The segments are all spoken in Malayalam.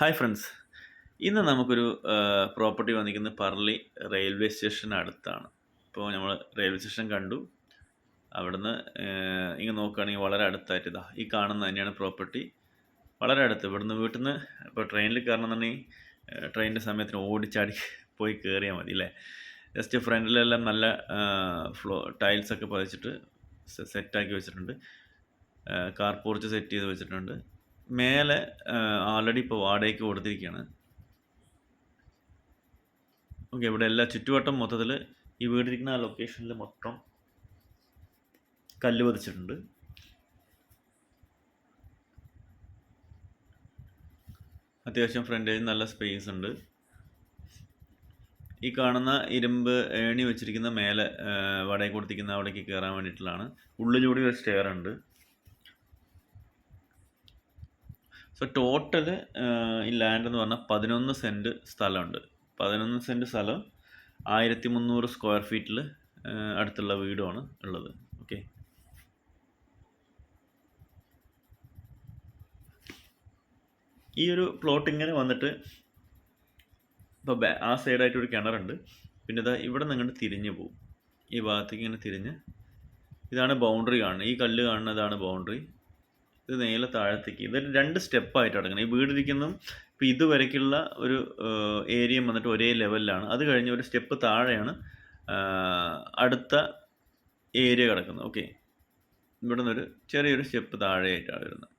Hi friends. ഇന്ന് നമുക്കൊരു പ്രോപ്പർട്ടി വന്നിരിക്കുന്നത് പറളി റെയിൽവേ സ്റ്റേഷൻ അടുത്താണ്. ഇപ്പോൾ നമ്മൾ റെയിൽവേ സ്റ്റേഷൻ കണ്ടു. അവിടുന്ന് ഇങ്ങനെ ഇങ്ങ് നോക്കുകയാണെങ്കിൽ വളരെ അടുത്തായിട്ട് ഇതാ ഈ കാണുന്ന തന്നെയാണ് പ്രോപ്പർട്ടി. വളരെ അടുത്ത്. ഇവിടുന്ന് വീട്ടിൽ നിന്ന് ഇപ്പോൾ ട്രെയിനിൽ കയറണമെന്നുണ്ടെങ്കിൽ ട്രെയിനിന്റെ സമയത്തിന് ഓടിച്ചാടി പോയി കയറിയാൽ മതി അല്ലേ? ജസ്റ്റ് ഫ്രണ്ടിലെല്ലാം നല്ല ഫ്ലോ ടൈൽസൊക്കെ പതിച്ചിട്ട് സെറ്റാക്കി വെച്ചിട്ടുണ്ട്. കാർ പോർച്ച് സെറ്റ് ചെയ്ത് വെച്ചിട്ടുണ്ട്. മേലെ ആൾറെഡി ഇപ്പോൾ വാടകയ്ക്ക് കൊടുത്തിരിക്കുകയാണ് ഓക്കെ ഇവിടെ എല്ലാ ചുറ്റുവട്ടം മൊത്തത്തിൽ ഈ വീടിരിക്കുന്ന ആ ലൊക്കേഷനിൽ മൊത്തം കല്ല് പതിച്ചിട്ടുണ്ട്. അത്യാവശ്യം ഫ്രണ്ടിൽ നല്ല സ്പേസ് ഉണ്ട്. ഈ കാണുന്ന ഇരുമ്പ് ഏണി വെച്ചിരിക്കുന്ന മേലെ വടയിൽ കൊടുത്തിരിക്കുന്ന അവിടേക്ക് കയറാൻ വേണ്ടിയിട്ടുള്ളതാണ്. ഉള്ളിലൂടെ ഒരു സ്റ്റെയർ ഉണ്ട്. സോ ടോട്ടൽ ഈ ലാൻഡ് എന്ന് പറഞ്ഞാൽ പതിനൊന്ന് സെന്റ് സ്ഥലമുണ്ട്. പതിനൊന്ന് സെന്റ് സ്ഥലം ആയിരത്തി മുന്നൂറ് സ്ക്വയർ ഫീറ്റിൽ അടുത്തുള്ള വീടുമാണ് ഉള്ളത്. ഓക്കെ ഈ ഒരു പ്ലോട്ടിങ്ങനെ വന്നിട്ട് ഇപ്പോൾ ബാ ആ സൈഡായിട്ട് ഒരു കിണറുണ്ട് പിന്നെ ഇതാ ഇവിടെ നിന്ന് ഇങ്ങോട്ട് തിരിഞ്ഞ് പോകും ഈ ഭാഗത്തേക്ക് ഇങ്ങനെ തിരിഞ്ഞ്. ഇതാണ് ബൗണ്ടറി കാണുന്നത്. ഈ കല്ല് കാണുന്നതാണ് ബൗണ്ടറി ഇത് നേരെ താഴത്തേക്ക്. ഇത് രണ്ട് സ്റ്റെപ്പായിട്ട് അടങ്ങണം ഈ വീടിരിക്കുന്നതും ഇപ്പോൾ ഇതുവരയ്ക്കുള്ള ഒരു ഏരിയ വന്നിട്ട് ഒരേ ലെവലിലാണ് അത് കഴിഞ്ഞ് ഒരു സ്റ്റെപ്പ് താഴെയാണ് അടുത്ത ഏരിയ കിടക്കുന്നത്. ഓക്കെ ഇവിടെ നിന്നൊരു ചെറിയൊരു സ്റ്റെപ്പ് താഴെയായിട്ടാണ് വരുന്നത്.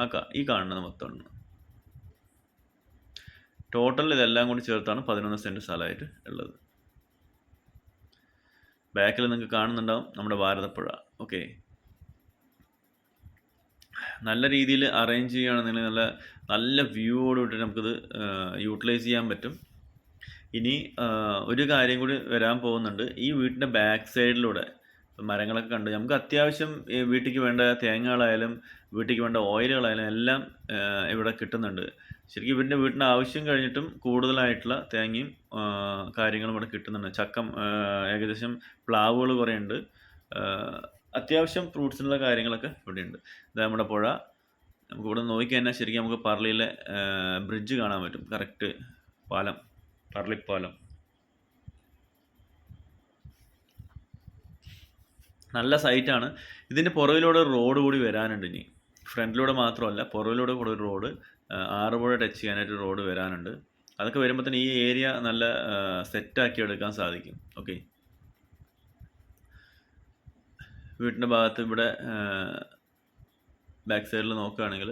ആ കാ ഈ കാണുന്നത് മൊത്തമാണ് ടോട്ടൽ ഇതെല്ലാം കൂടി ചേർത്താണ് പതിനൊന്ന് സെന്റ് സ്ഥലമായിട്ട് ഉള്ളത്. ബാക്കിൽ നിങ്ങൾക്ക് കാണുന്നുണ്ടാവും നമ്മുടെ ഭാരതപ്പുഴ. ഓക്കെ നല്ല രീതിയിൽ അറേഞ്ച് ചെയ്യുകയാണെന്നുണ്ടെങ്കിൽ നല്ല നല്ല വ്യൂവോടുകൂടി നമുക്കിത് യൂട്ടിലൈസ് ചെയ്യാൻ പറ്റും. ഇനി ഒരു കാര്യം കൂടി വരാൻ പോകുന്നുണ്ട്. ഈ വീട്ടിന്റെ ബാക്ക് സൈഡിലൂടെ മരങ്ങളൊക്കെ കണ്ട്. നമുക്ക് അത്യാവശ്യം വീട്ടിലേക്ക് വേണ്ട തേങ്ങകളായാലും വീട്ടിലേക്ക് വേണ്ട ഓയിലുകളായാലും എല്ലാം ഇവിടെ കിട്ടുന്നുണ്ട്. ശരിക്കും ഇവരുടെ വീടിന്റെ ആവശ്യം കഴിഞ്ഞിട്ടും കൂടുതലായിട്ടുള്ള തേങ്ങയും കാര്യങ്ങളും ഇവിടെ കിട്ടുന്നുണ്ട്. ചക്കം ഏകദേശം പ്ലാവുകൾ കുറേ ഉണ്ട് അത്യാവശ്യം ഫ്രൂട്ട്സിനുള്ള കാര്യങ്ങളൊക്കെ ഇവിടെയുണ്ട്. ഇത് നമ്മുടെ പുഴ. നമുക്ക് ഇവിടെ നോക്കിക്കഴിഞ്ഞാൽ ശരിക്കും നമുക്ക് പറളിയിലെ ബ്രിഡ്ജ് കാണാൻ പറ്റും. കറക്റ്റ് പാലം പറളിപ്പാലം. നല്ല സൈറ്റാണ് ഇതിന്റെ പുറകിലൂടെ റോഡ് കൂടി വരാനുണ്ട് ഇനി. ഫ്രണ്ടിലൂടെ മാത്രമല്ല പുറകിലൂടെ കൂടെ ഒരു റോഡ് ആറുപുഴ ടച്ച് ചെയ്യാനായിട്ട് റോഡ് വരാനുണ്ട്. അതൊക്കെ വരുമ്പോൾ തന്നെ ഈ ഏരിയ നല്ല സെറ്റാക്കി എടുക്കാൻ സാധിക്കും. ഓക്കെ വീട്ടിന്റെ ഭാഗത്ത് ഇവിടെ ബാക്ക് സൈഡിൽ നോക്കുകയാണെങ്കിൽ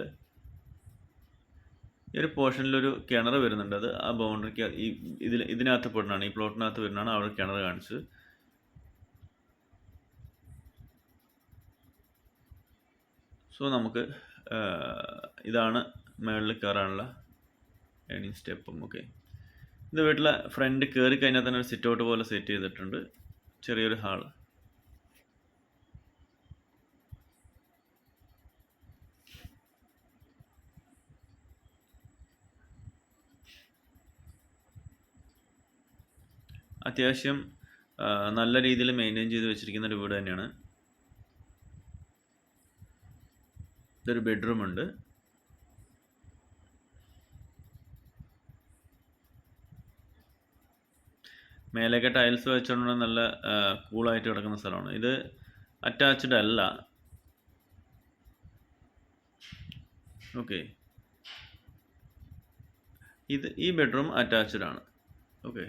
ഈ ഒരു പോർഷനിലൊരു കിണർ വരുന്നുണ്ട്. അത് ആ ബൗണ്ടറിക്ക് ഈ ഇതിൽ ഇതിനകത്ത് പെടുന്നതാണ്. ഈ പ്ലോട്ടിനകത്ത് വരുന്നതാണ് അവിടെ കിണർ കാണിച്ചത്. സോ നമുക്ക് ഇതാണ് മുകളിൽ കയറാനുള്ള ഏണിങ് സ്റ്റെപ്പും ഓക്കെ ഇത് വീട്ടിലെ ഫ്രണ്ട് കയറി കഴിഞ്ഞാൽ തന്നെ ഒരു സിറ്റ് ഔട്ട് പോലെ സെറ്റ് ചെയ്തിട്ടുണ്ട്. ചെറിയൊരു ഹാൾ അത്യാവശ്യം നല്ല രീതിയിൽ മെയിന്റെയിൻ ചെയ്ത് വെച്ചിരിക്കുന്ന ഒരു വീട് തന്നെയാണ്. ഇതൊരു ബെഡ്റൂം ഉണ്ട്. മേലേക്ക് ടൈൽസ് വെച്ചുകൊണ്ട് നല്ല കൂളായിട്ട് കിടക്കുന്ന സ്ഥലമാണ്. ഇത് അറ്റാച്ച്ഡ് അല്ല. ഓക്കെ ഇത് ഈ ബെഡ്റൂം അറ്റാച്ച്ഡ് ആണ്. ഓക്കെ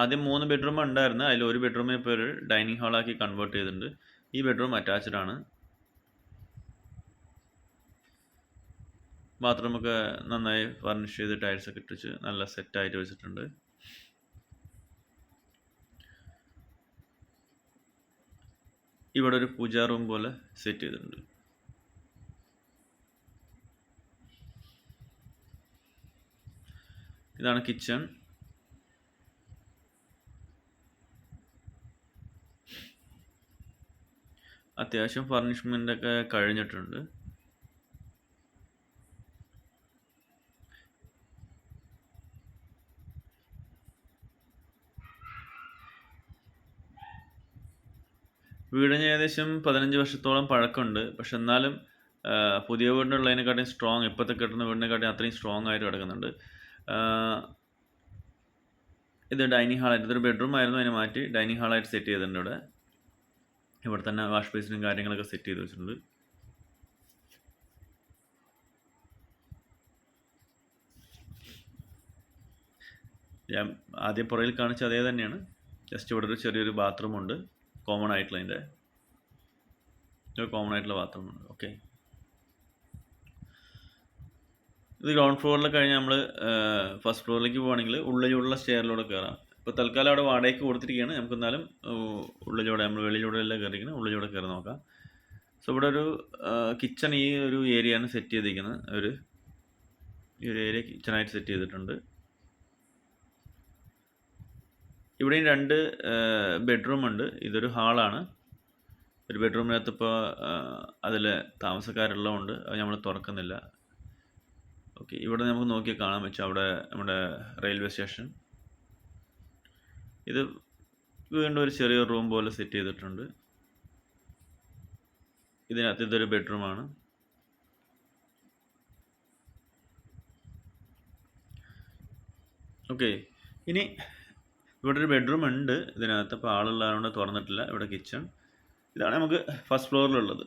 ആദ്യം മൂന്ന് ബെഡ്റൂം ഉണ്ടായിരുന്നു. അതിൽ ഒരു ബെഡ്റൂമിനെ ഇപ്പോൾ ഒരു ഡൈനിങ് ഹാളാക്കി കൺവേർട്ട് ചെയ്തിട്ടുണ്ട്. ഈ ബെഡ്റൂം അറ്റാച്ച്ഡ് ആണ്. ബാത്റൂമൊക്കെ നന്നായി ഫർണിഷ് ചെയ്ത് ടൈൽസ് ഒക്കെ ഇട്ടിച്ച് നല്ല സെറ്റായിട്ട് വെച്ചിട്ടുണ്ട്. ഇവിടെ ഒരു പൂജാ റൂം പോലെ സെറ്റ് ചെയ്തിട്ടുണ്ട്. ഇതാണ് കിച്ചൺ അത്യാവശ്യം ഫർണിഷ്മെന്റ് ഒക്കെ കഴിഞ്ഞിട്ടുണ്ട്. വീടിന് ഏകദേശം പതിനഞ്ച് വർഷത്തോളം പഴക്കമുണ്ട്. പക്ഷെ എന്നാലും പുതിയ വീടിനുള്ളതിനെക്കാട്ടിയും സ്ട്രോങ് ഇപ്പോഴത്തെ കിട്ടുന്ന വീടിനെക്കാട്ടിയും അത്രയും സ്ട്രോങ് ആയിട്ട് കിടക്കുന്നുണ്ട്. ഇത് ഡൈനിങ് ഹാളായിട്ട്. ഇതൊരു ബെഡ്റൂം ആയിരുന്നു. അതിനെ മാറ്റി ഡൈനിങ് ഹാളായിട്ട് സെറ്റ് ചെയ്തിട്ടുണ്ട് ഇവിടെ. ഇവിടെ തന്നെ വാഷ് ബേസിനും കാര്യങ്ങളൊക്കെ സെറ്റ് ചെയ്ത് വെച്ചിട്ടുണ്ട്. ഞാൻ ആദ്യം പുറകിൽ കാണിച്ച അതേ തന്നെയാണ്. ജസ്റ്റ് ഇവിടെ ഒരു ചെറിയൊരു ബാത്റൂം ഉണ്ട്. കോമൺ ആയിട്ടുള്ള അതിന്റെ കോമൺ ആയിട്ടുള്ള ബാത്റൂം ഉണ്ട്. ഓക്കെ ഇത് ഗ്രൗണ്ട് ഫ്ലോറിൽ കഴിഞ്ഞ് നമ്മൾ ഫസ്റ്റ് ഫ്ലോറിലേക്ക് പോവുകയാണെങ്കിൽ ഉള്ളിലുള്ള സ്റ്റെയറിലൂടെ കയറാം ഇപ്പോൾ തൽക്കാലം അവിടെ വാടകയ്ക്ക് കൊടുത്തിരിക്കുകയാണ്. നമുക്ക് എന്നാലും ഉള്ളിലൂടെ നമ്മൾ വെളിയിലൂടെ എല്ലാം കയറിയിരിക്കുന്നത് ഉള്ളിലൂടെ കയറി നോക്കാം. സോ ഇവിടെ ഒരു കിച്ചൺ ഈ ഒരു ഏരിയയാണ് സെറ്റ് ചെയ്തിരിക്കുന്നത്. ഒരു ഈ ഒരു ഏരിയ കിച്ചണായിട്ട് സെറ്റ് ചെയ്തിട്ടുണ്ട്. ഇവിടെയും രണ്ട് ബെഡ്റൂം ഉണ്ട്. ഇതൊരു ഹാളാണ് ഒരു ബെഡ്റൂമിനകത്ത് ഇപ്പോൾ അതിൽ താമസക്കാരുള്ളതുകൊണ്ട് അത് നമ്മൾ തുറക്കുന്നില്ല. ഓക്കെ ഇവിടെ നമുക്ക് നോക്കി കാണാൻ പറ്റും. അവിടെ നമ്മുടെ റെയിൽവേ സ്റ്റേഷൻ ഇത് വീണ്ടും ഒരു ചെറിയ റൂം പോലെ സെറ്റ് ചെയ്തിട്ടുണ്ട്. ഇതിനകത്ത് ഇതൊരു ബെഡ്റൂമാണ് ഓക്കെ ഇനി ഇവിടെ ഒരു ബെഡ്റൂം ഉണ്ട്. ഇതിനകത്ത് അപ്പോൾ ആളുള്ളതുകൊണ്ട് തുറന്നിട്ടില്ല. ഇവിടെ കിച്ചൺ ഇതാണ് നമുക്ക് ഫസ്റ്റ് ഫ്ലോറിലുള്ളത്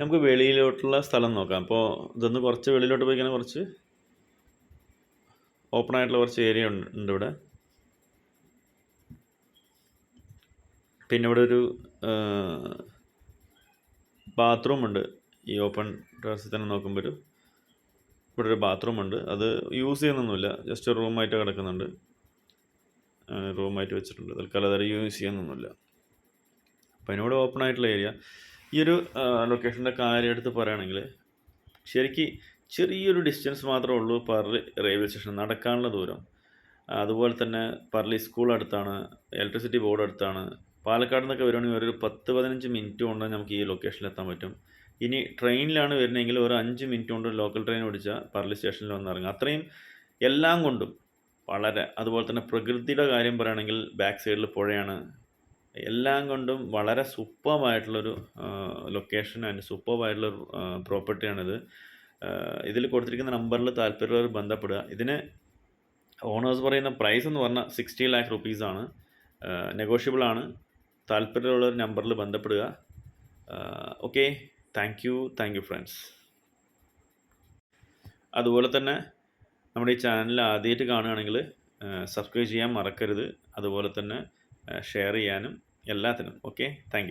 നമുക്ക് വെളിയിലോട്ടുള്ള സ്ഥലം നോക്കാം. അപ്പോൾ ഇതൊന്ന് കുറച്ച് വെളിയിലോട്ട് പോയി കഴിഞ്ഞാൽ കുറച്ച് ഓപ്പൺ ആയിട്ടുള്ള കുറച്ച് ഏരിയ ഉണ്ട് ഇവിടെ. പിന്നെ ഇവിടെ ഒരു ബാത്റൂം ഉണ്ട് ഈ ഓപ്പൺ ടെറസിൽ തന്നെ നോക്കുമ്പോൾ ഒരു ഇവിടെ ഒരു ബാത്റൂം ഉണ്ട് അത് യൂസ് ചെയ്യുന്നൊന്നുമില്ല. ജസ്റ്റ് റൂമായിട്ട് കിടക്കുന്നുണ്ട്. റൂമായിട്ട് വെച്ചിട്ടുണ്ട്. തൽക്കാലം അതായത് യൂസ് ചെയ്യുന്നൊന്നുമില്ല. അപ്പോൾ അതിനോട് ഓപ്പൺ ആയിട്ടുള്ള ഏരിയ ഈ ഒരു ലൊക്കേഷന്റെ കാര്യം എടുത്ത് പറയുകയാണെങ്കിൽ ശരിക്ക് ചെറിയൊരു ഡിസ്റ്റൻസ് മാത്രമേ ഉള്ളൂ പർലി റെയിൽവേ സ്റ്റേഷൻ നടക്കാനുള്ള ദൂരം. അതുപോലെ തന്നെ പർലി സ്കൂൾ അടുത്താണ് ഇലക്ട്രിസിറ്റി ബോർഡ് അടുത്താണ് പാലക്കാട് നിന്നൊക്കെ വരുവാണെങ്കിൽ ഒരു പത്ത് പതിനഞ്ച് മിനിറ്റ് കൊണ്ട് നമുക്ക് ഈ ലൊക്കേഷനിൽ എത്താൻ പറ്റും. ഇനി ട്രെയിനിലാണ് വരുന്നതെങ്കിൽ ഒരു അഞ്ച് മിനിറ്റ് കൊണ്ട് ലോക്കൽ ട്രെയിൻ ഓടിച്ചാൽ പറളി സ്റ്റേഷനിൽ വന്ന് അത്രയും എല്ലാം കൊണ്ടും വളരെ അതുപോലെ തന്നെ പ്രകൃതിയുടെ കാര്യം പറയുകയാണെങ്കിൽ ബാക്ക് സൈഡിൽ പുഴയാണ്. എല്ലാം കൊണ്ടും വളരെ സൂപ്പർവായിട്ടുള്ളൊരു ലൊക്കേഷൻ ആൻഡ് സൂപ്പർവായിട്ടുള്ളൊരു പ്രോപ്പർട്ടിയാണിത് ഇതിൽ കൊടുത്തിരിക്കുന്ന നമ്പറിൽ താല്പര്യമുള്ളവർ ബന്ധപ്പെടുക. ഇതിന് ഓണേഴ്സ് പറയുന്ന പ്രൈസ് എന്ന് പറഞ്ഞാൽ സിക്സ്റ്റി ലാക്ക് റുപ്പീസാണ് നെഗോഷ്യബിൾ ആണ്. താല്പര്യമുള്ളൊരു നമ്പറിൽ ബന്ധപ്പെടുക. Okay. Thank you thank you friends അതുപോലെ തന്നെ നമ്മുടെ ഈ ചാനൽ ആദ്യമായിട്ട് കാണുകയാണെങ്കിൽ സബ്സ്ക്രൈബ് ചെയ്യാൻ മറക്കരുത്. അതുപോലെ തന്നെ ഷെയർ ചെയ്യാനും എല്ലാത്തിനും. Okay thank